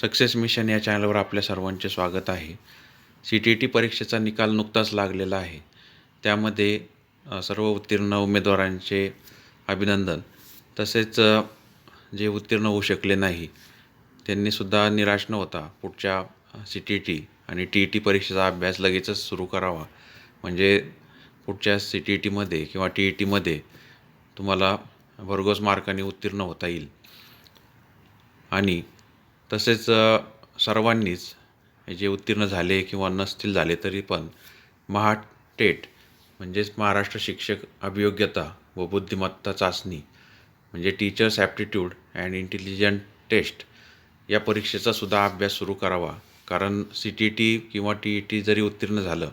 Success mission या चॅनलवर आपल्या सर्वांचे स्वागत आहे. सी टी टी परीक्षेचा निकाल नुकताच लागलेला आहे. त्यामध्ये सर्व उत्तीर्ण उमेदवारांचे अभिनंदन. तसेच जे उत्तीर्ण होऊ शकले नाही त्यांनीसुद्धा निराश न होता पुढच्या सी टी टी आणि टी ई टी परीक्षेचा अभ्यास लगेचच सुरू करावा. म्हणजे पुढच्या सी टी ई टीमध्ये किंवा टी ई टीमध्ये तुम्हाला भरघोस मार्काने उत्तीर्ण होता येईल. आणि तसेच सर्वांनीच जे उत्तीर्ण झाले किंवा नसतील झाले तरी पण महाटेट म्हणजेच महाराष्ट्र शिक्षक अभियोग्यता व बुद्धिमत्ता चाचणी म्हणजे teachers aptitude and intelligent test या परीक्षेचा सुद्धा अभ्यास सुरू करावा. कारण सी टी टी किंवा टी ई टी जरी उत्तीर्ण झालं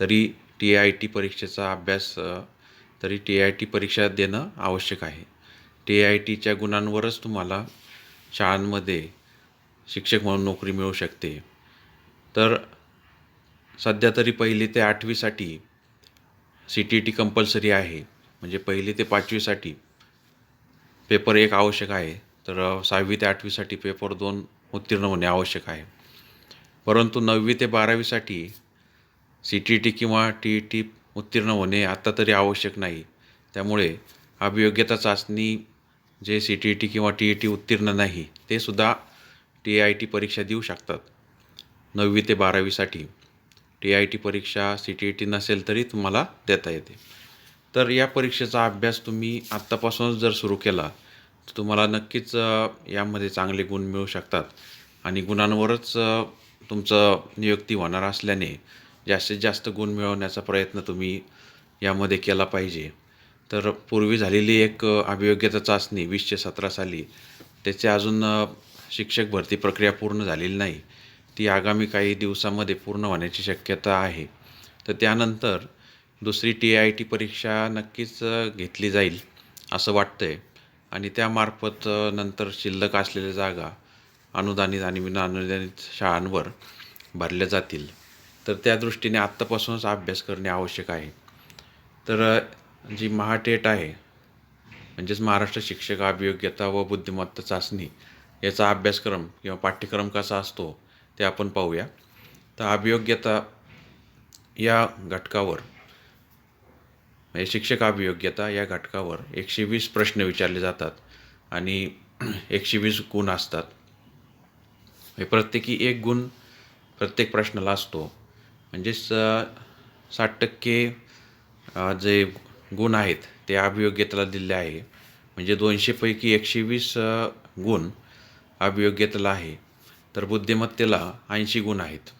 तरी टी आय टी परीक्षेचा अभ्यास तरी टी आय टी परीक्षा देणं आवश्यक आहे. टी आय टीच्या गुणांवरच तुम्हाला शाळांमध्ये शिक्षक म्हणून नोकरी मिळू शकते. तर सध्या तरी पहिली ते आठवीसाठी सी टी टी कंपल्सरी आहे. म्हणजे पहिली ते पाचवीसाठी पेपर एक आवश्यक आहे. तर सहावी ते आठवीसाठी पेपर दोन उत्तीर्ण होणे आवश्यक आहे. परंतु नववी ते बारावीसाठी सी टी टी किंवा टी ई टी उत्तीर्ण होणे आत्ता तरी आवश्यक नाही. त्यामुळे अभियोग्यता चाचणी जे सी टी टी किंवा टी ई टी उत्तीर्ण नाही ते सुद्धा टी आय टी परीक्षा देऊ शकतात. नववी ते बारावीसाठी टी आय टी परीक्षा सी टी ई टी नसेल तरी तुम्हाला देता येते. तर या परीक्षेचा अभ्यास तुम्ही आत्तापासूनच जर सुरू केला तर तुम्हाला नक्कीच यामध्ये चांगले गुण मिळू शकतात. आणि गुणांवरच तुमचं नियुक्ती होणार असल्याने जास्तीत जास्त गुण मिळवण्याचा प्रयत्न तुम्ही यामध्ये केला पाहिजे. तर पूर्वी झालेली एक अभियोग्यता चाचणी वीसशे सतरा साली त्याचे अजून शिक्षक भरती प्रक्रिया पूर्ण झालेली नाही. ती आगामी काही दिवसामध्ये पूर्ण होण्याची शक्यता आहे. तर त्यानंतर दुसरी टी आय टी परीक्षा नक्कीच घेतली जाईल असं वाटतं आहे आणि त्यामार्फत नंतर शिल्लक असलेल्या जागा अनुदानित आणि विना अनुदानित शाळांवर भरल्या जातील. तर त्या दृष्टीने आत्तापासूनच अभ्यास करणे आवश्यक आहे. तर जी महाटेट आहे म्हणजेच महाराष्ट्र शिक्षक अभियोग्यता व बुद्धिमत्ता चाचणी याचा अभ्यासक्रम किंवा पाठ्यक्रम कसा असतो ते आपण पाहूया. तर अभियोग्यता या घटकावर म्हणजे शिक्षक अभियोग्यता या घटकावर एकशे वीस प्रश्न विचारले जातात आणि एकशे वीस गुण असतात. हे प्रत्येकी एक गुण प्रत्येक प्रश्नाला असतो. म्हणजेच साठ टक्के जे गुण आहेत ते अभियोग्यतेला दिले आहे. म्हणजे दोनशेपैकी एकशे वीस गुण अभियोग्यतेला आहे. तर बुद्धिमत्तेला ऐंशी गुण आहेत.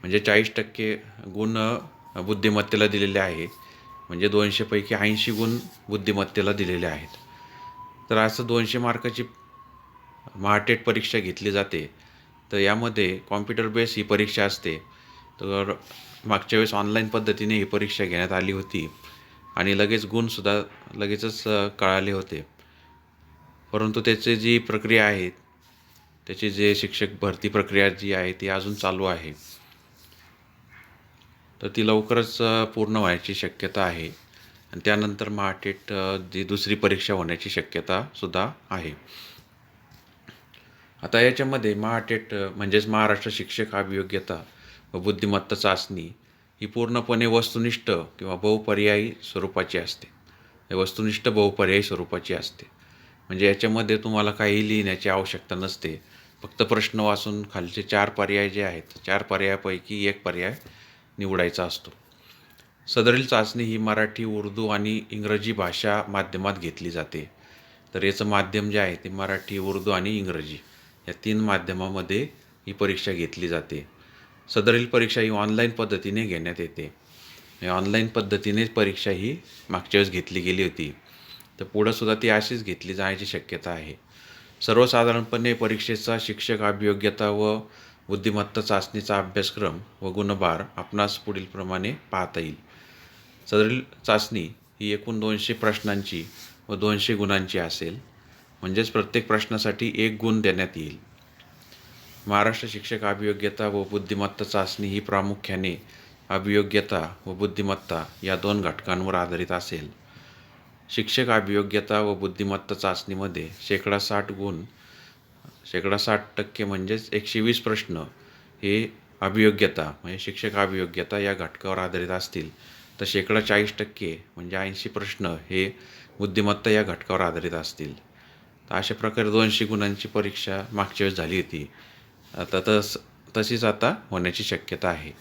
म्हणजे चाळीस टक्के गुण बुद्धिमत्तेला दिलेले आहे म्हणजे दोनशेपैकी ऐंशी गुण बुद्धिमत्तेला दिलेले आहेत. तर असं दोनशे मार्काची महाटेट परीक्षा घेतली जाते. तर यामध्ये कॉम्प्युटर बेस ही परीक्षा असते. तर मागच्या वेळेस ऑनलाईन पद्धतीने ही परीक्षा घेण्यात आली होती. आणि लगेच गुणसुद्धा लगेचच कळाले होते. परंतु त्याचे जी प्रक्रिया आहे त्याची जे शिक्षक भरती प्रक्रिया जी आहे ती अजून चालू आहे. तर ती लवकरच पूर्ण व्हायची शक्यता आहे. आणि त्यानंतर महाटेट जी दुसरी परीक्षा होण्याची शक्यतासुद्धा आहे. आता याच्यामध्ये महाटेट म्हणजेच महाराष्ट्र शिक्षक अभियोग्यता व बुद्धिमत्ता चाचणी ही पूर्णपणे वस्तुनिष्ठ किंवा बहुपर्यायी स्वरूपाची असते. हे वस्तुनिष्ठ बहुपर्यायी स्वरूपाची असते. म्हणजे याच्यामध्ये तुम्हाला काही लिहिण्याची आवश्यकता नसते. फक्त प्रश्न वाचून खालचे चार पर्याय जे आहेत चार पर्यायापैकी एक पर्याय निवडायचा असतो. सदरील चाचणी ही मराठी उर्दू आणि इंग्रजी भाषा माध्यमात घेतली जाते. तर याचं माध्यम जे आहे ते मराठी उर्दू आणि इंग्रजी या तीन माध्यमामध्ये ही परीक्षा घेतली जाते. सदरील परीक्षा ही ऑनलाईन पद्धतीने घेण्यात येते. ऑनलाईन पद्धतीनेच परीक्षा ही मागच्या वेळेस घेतली गेली होती. तर पुढंसुद्धा ती अशीच घेतली जाण्याची शक्यता आहे. सर्वसाधारणपणे परीक्षेचा शिक्षक अभियोग्यता व बुद्धिमत्ता चाचणीचा अभ्यासक्रम व गुणभार आपणास पुढीलप्रमाणे पाहता येईल. सदरील चाचणी ही एकूण दोनशे प्रश्नांची व दोनशे गुणांची असेल. म्हणजेच प्रत्येक प्रश्नासाठी एक गुण देण्यात येईल. महाराष्ट्र शिक्षक अभियोग्यता व बुद्धिमत्ता चाचणी ही प्रामुख्याने अभियोग्यता व बुद्धिमत्ता या दोन घटकांवर आधारित असेल. शिक्षक अभियोग्यता व बुद्धिमत्ता चाचणीमध्ये शेकडा साठ गुण शेकडा साठ टक्के म्हणजेच एकशे वीस प्रश्न हे अभियोग्यता म्हणजे शिक्षक अभियोग्यता या घटकावर आधारित असतील. तर शेकडा चाळीस टक्के म्हणजे ऐंशी प्रश्न हे बुद्धिमत्ता या घटकावर आधारित असतील. तर अशा प्रकारे दोनशे गुणांची परीक्षा मागच्या वेळेस झाली होती. आता तस तशीच आता होण्याची शक्यता आहे.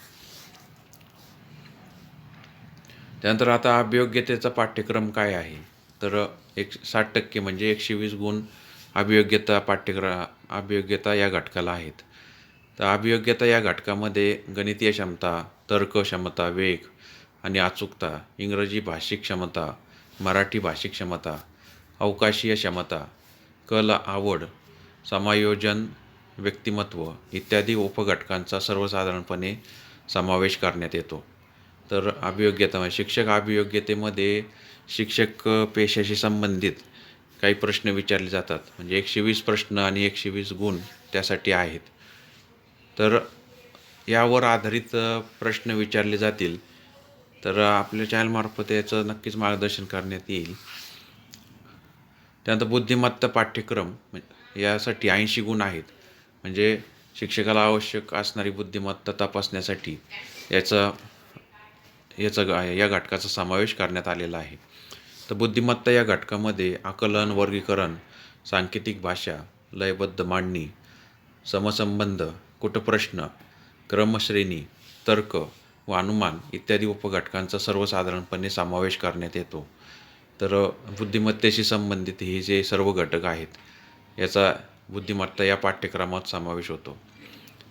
त्यानंतर आता अभियोग्यतेचा पाठ्यक्रम काय आहे? तर एक साठ टक्के म्हणजे एकशे वीस गुण अभियोग्यता पाठ्यक्रम अभियोग्यता या घटकाला आहेत. तर अभियोग्यता या घटकामध्ये गणितीय क्षमता तर्क क्षमता वेग आणि अचूकता इंग्रजी भाषिक क्षमता मराठी भाषिक क्षमता अवकाशीय क्षमता कल आवड समायोजन व्यक्तिमत्व इत्यादी उपघटकांचा सर्वसाधारणपणे समावेश करण्यात येतो. तर अभियोग्यता म्हणजे शिक्षक अभियोग्यतेमध्ये शिक्षक पेशाशी संबंधित काही प्रश्न विचारले जातात. म्हणजे एकशे वीस प्रश्न आणि एकशे वीस गुण त्यासाठी आहेत. तर यावर आधारित प्रश्न विचारले जातील. तर आपल्या चॅनलमार्फत याचं नक्कीच मार्गदर्शन करण्यात येईल. त्यानंतर बुद्धिमत्ता पाठ्यक्रम म्हणजे यासाठी ऐंशी गुण आहेत. म्हणजे शिक्षकाला आवश्यक असणारी बुद्धिमत्ता तपासण्यासाठी याचा याचा ग- या घटकाचा समावेश करण्यात आलेला आहे. तर बुद्धिमत्ता या घटकामध्ये आकलन वर्गीकरण सांकेतिक भाषा लयबद्ध मांडणी समसंबंध कुटप्रश्न क्रमश्रेणी तर्क व अनुमान इत्यादी उपघटकांचा सर्वसाधारणपणे समावेश करण्यात येतो. तर बुद्धिमत्तेशी संबंधित हे जे सर्व घटक आहेत याचा बुद्धिमत्ता या पाठ्यक्रमात समावेश होतो.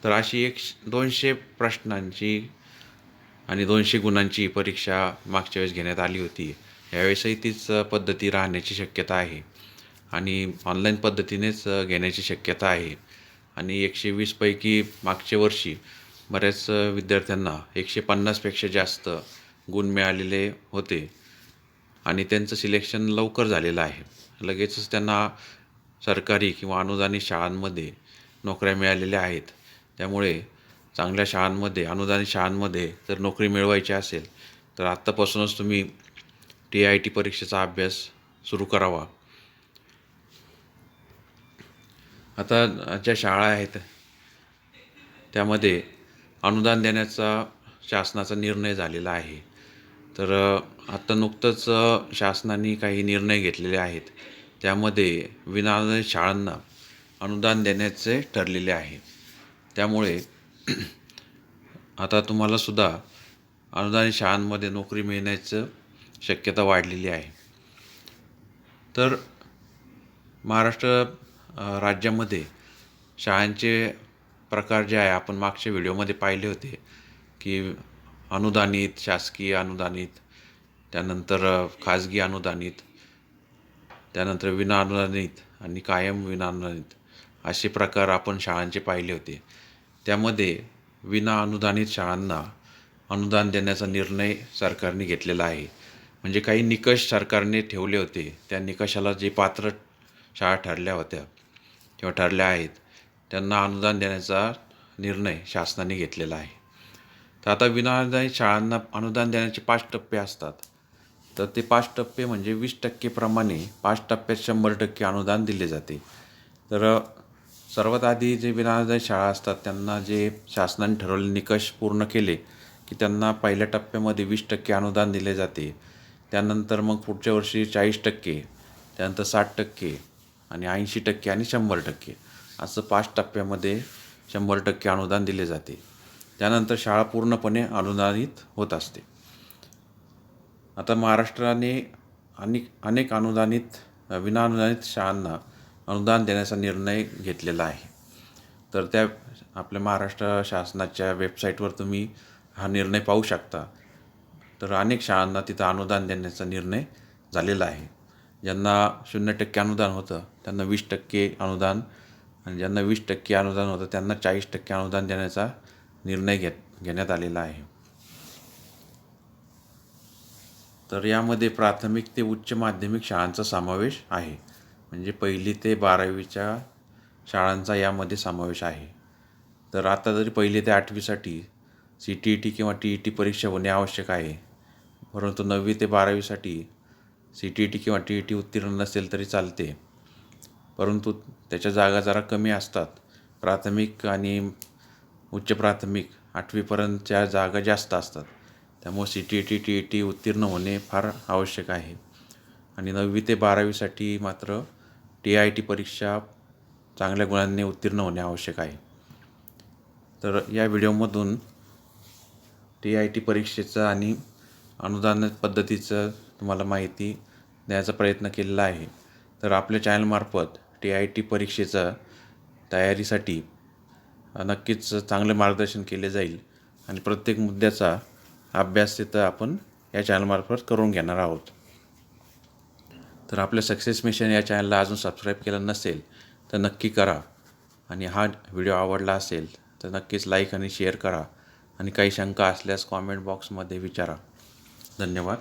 तर अशी एक दोनशे प्रश्नांची आणि दोनशे गुणांची परीक्षा मागच्या वेळेस घेण्यात आली होती. यावेळेसही तीच पद्धती राहण्याची शक्यता आहे. आणि ऑनलाईन पद्धतीनेच घेण्याची शक्यता आहे. आणि एकशे वीसपैकी मागच्या वर्षी बऱ्याच विद्यार्थ्यांना एकशे पन्नासपेक्षा जास्त गुण मिळालेले होते. आणि त्यांचं सिलेक्शन लवकर झालेलं आहे. लगेचच त्यांना सरकारी किंवा अनुदानित शाळांमध्ये नोकऱ्या मिळालेल्या आहेत. त्यामुळे चांगल्या शाळांमध्ये अनुदानित शाळांमध्ये जर नोकरी मिळवायची असेल तर आत्तापासूनच तुम्ही टी आय टी परीक्षेचा अभ्यास सुरू करावा. आता ज्या शाळा आहेत त्यामध्ये अनुदान देण्याचा शासनाचा निर्णय झालेला आहे. तर आत्ता नुकतंच शासनाने काही निर्णय घेतलेले आहेत. त्यामध्ये विनाअनुदानित शाळांना अनुदान देण्याचे ठरलेले आहे. त्यामुळे आता तुम्हालासुद्धा अनुदानित शाळांमध्ये नोकरी मिळण्याचं शक्यता वाढलेली आहे. तर महाराष्ट्र राज्यामध्ये शाळांचे प्रकार जे आहे आपण मागच्या व्हिडिओमध्ये पाहिले होते की अनुदानित शासकीय अनुदानित त्यानंतर खाजगी अनुदानित त्यानंतर विना अनुदानित आणि कायम विना अनुदानित असे प्रकार आपण शाळांचे पाहिले होते. त्यामध्ये विना अनुदानित शाळांना अनुदान देण्याचा निर्णय सरकारने घेतलेला आहे. म्हणजे काही निकष सरकारने ठेवले होते. त्या निकषाला जे पात्र शाळा ठरल्या होत्या किंवा ठरल्या आहेत त्यांना अनुदान देण्याचा निर्णय शासनाने घेतलेला आहे. तर आता विनाअनुदानित शाळांना अनुदान देण्याचे पाच टप्पे असतात. तर ते पाच टप्पे म्हणजे वीस टक्केप्रमाणे पाच टप्प्यात शंभर टक्के अनुदान दिले जाते. तर सर्वात आधी जे विनाअनुदानित शाळा असतात त्यांना जे शासनाने ठरवले निकष पूर्ण केले की त्यांना पहिल्या टप्प्यामध्ये वीस टक्के अनुदान दिले जाते. त्यानंतर मग पुढच्या वर्षी चाळीस टक्के त्यानंतर साठ टक्के आणि ऐंशी टक्के आणि शंभर टक्के असं पाच टप्प्यामध्ये शंभर टक्के अनुदान दिले जाते. त्यानंतर शाळा पूर्णपणे अनुदानित होत असते. आता महाराष्ट्राने अनेक अनेक अनुदानित विनाअनुदानित शाळांना अनुदान देण्याचा निर्णय घेतलेला आहे. तर त्या आपल्या महाराष्ट्र शासनाच्या वेबसाईटवर तुम्ही हा निर्णय पाहू शकता. तर अनेक शाळांना तिथं अनुदान देण्याचा निर्णय झालेला आहे. ज्यांना शून्य टक्के अनुदान होतं त्यांना वीस टक्के अनुदान आणि ज्यांना वीस टक्के अनुदान होतं त्यांना चाळीस टक्के अनुदान देण्याचा निर्णय घेत घेण्यात आलेला आहे. तर यामध्ये प्राथमिक ते उच्च माध्यमिक शाळांचा समावेश आहे. म्हणजे पहिली ते बारावीच्या शाळांचा यामध्ये समावेश आहे. तर आता जरी पहिली ते आठवीसाठी सी टी ई टी किंवा टी ई टी परीक्षा होणे आवश्यक आहे परंतु नववी ते बारावीसाठी सी टी ई टी किंवा टी ई टी उत्तीर्ण नसेल तरी चालते. परंतु त्याच्या जागा जरा कमी असतात. प्राथमिक आणि उच्च प्राथमिक आठवीपर्यंतच्या जागा जास्त असतात. त्यामुळे C T E T T E T उत्तीर्ण होणे फार आवश्यक आहे. आणि नववी ते बारावीसाठी मात्र टी आय टी परीक्षा चांगल्या गुणांनी उत्तीर्ण होणे आवश्यक आहे. तर या व्हिडिओमधून टी आय टी परीक्षेचं आणि अनुदान पद्धतीचं तुम्हाला माहिती द्यायचा प्रयत्न केलेला आहे. तर आपल्या चॅनलमार्फत टी आय टी परीक्षेचा तयारीसाठी नक्कीच चांगले मार्गदर्शन केले जाईल आणि प्रत्येक मुद्द्याचा अभ्यास तिथं आपण या चॅनलमार्फत करून घेणार आहोत. तर आपल्या सक्सेस मिशन या चॅनलला अजून सबस्क्राईब केलं नसेल तर नक्की करा. आणि हा व्हिडिओ आवडला असेल तर नक्कीच लाईक आणि शेअर करा. आणि काही शंका असल्यास कॉमेंट बॉक्समध्ये विचारा. धन्यवाद.